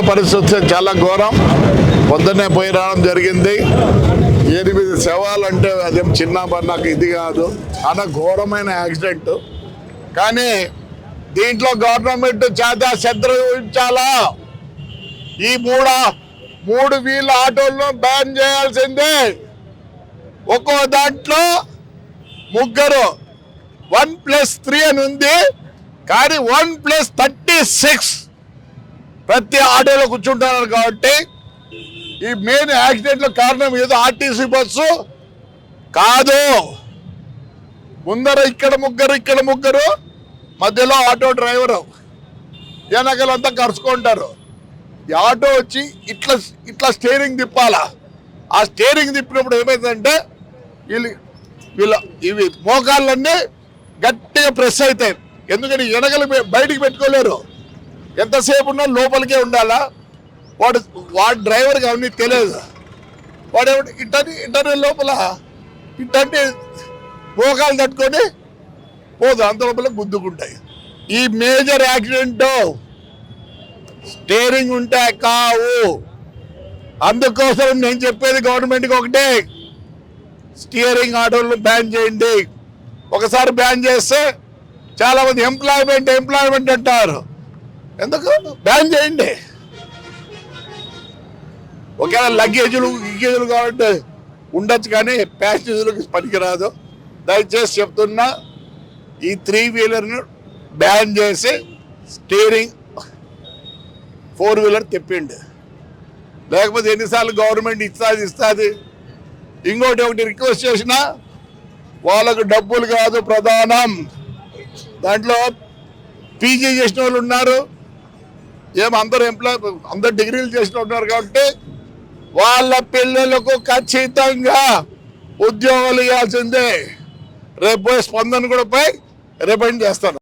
రోడ్ల పరిస్థితి చాలా ఘోరం. పొద్దున్నే పోయి రావడం జరిగింది. ఎనిమిది శవాలు అంటే అదేం చిన్న నాకు ఇది కాదు. అన్న ఘోరమైన యాక్సిడెంట్. కానీ దీంట్లో గవర్నమెంట్ చాలా శ్రద్ధ ఉంచాలా ఈ మూడ మూడు వీళ్ళ ఆటోలను బ్యాన్ చేయాల్సిందే. ఒక్కో దాంట్లో ముగ్గురు వన్ ప్లస్ త్రీ అని ఉంది. కానీ వన్ ప్లస్ థర్టీ సిక్స్ ప్రతి ఆటోలో కూర్చుంటున్నారు కాబట్టి ఈ మెయిన్ యాక్సిడెంట్లో కారణం ఏదో ఆర్టీసీ బస్సు? కాదు. ముందర ఇక్కడ ముగ్గురు ఇక్కడ ముగ్గురు మధ్యలో ఆటో డ్రైవరు. వెనకలంతా కరుచుకుంటారు ఈ ఆటో వచ్చి ఇట్లా ఇట్లా స్టీరింగ్ తిప్పాలా? ఆ స్టీరింగ్ తిప్పినప్పుడు ఏమైందంటే వీళ్ళు వీళ్ళ ఇవి మోకాళ్ళన్నీ గట్టిగా ప్రెస్ అవుతాయి. ఎందుకని వెనకలు బయటికి పెట్టుకోలేరు. ఎంతసేపు ఉన్నా లోపలికే ఉండాలా? వాడు వాడు డ్రైవర్కి అవన్నీ తెలియదు. వాడు ఏమిటి ఇట్టని ఇట్టని లోపల ఇట్టంటే మోకాలు తట్టుకొని పోదు అంత లోపల గుద్దుకుంటాయి. ఈ మేజర్ యాక్సిడెంట్ స్టేరింగ్ ఉంటే కావు. అందుకోసం నేను చెప్పేది గవర్నమెంట్కి ఒకటే. స్టీరింగ్ ఆటోలను బ్యాన్ చేయండి. ఒకసారి బ్యాన్ చేస్తే చాలామంది ఎంప్లాయ్మెంట్ ఎంప్లాయ్మెంట్ అంటారు. ఎందుకు? బ్యాన్ చేయండి. ఒకవేళ లగేజీలు గిగేజీలు కావాలంటే ఉండొచ్చు కానీ ప్యాసింజర్లకు పనికిరాదు. దయచేసి చెప్తున్నా ఈ త్రీ వీలర్ను బ్యాన్ చేసి స్టీరింగ్ ఫోర్ వీలర్ తెప్పిండి. లేకపోతే ఎన్నిసార్లు గవర్నమెంట్ ఇస్తుంది ఇస్తుంది. ఇంకోటి ఒకటి రిక్వెస్ట్ చేసినా వాళ్ళకు డబ్బులు కాదు ప్రధానం. దాంట్లో పీజీ చేసిన వాళ్ళు ఉన్నారు. ఏం అందరు ఎంప్లాయ్ అందరు డిగ్రీలు చేసిన ఉన్నారు కాబట్టి వాళ్ళ పిల్లలకు ఖచ్చితంగా ఉద్యోగాలు ఇవ్వాల్సిందే. రేపు స్పందన కూడా పోయి రిపైండ్ చేస్తాను.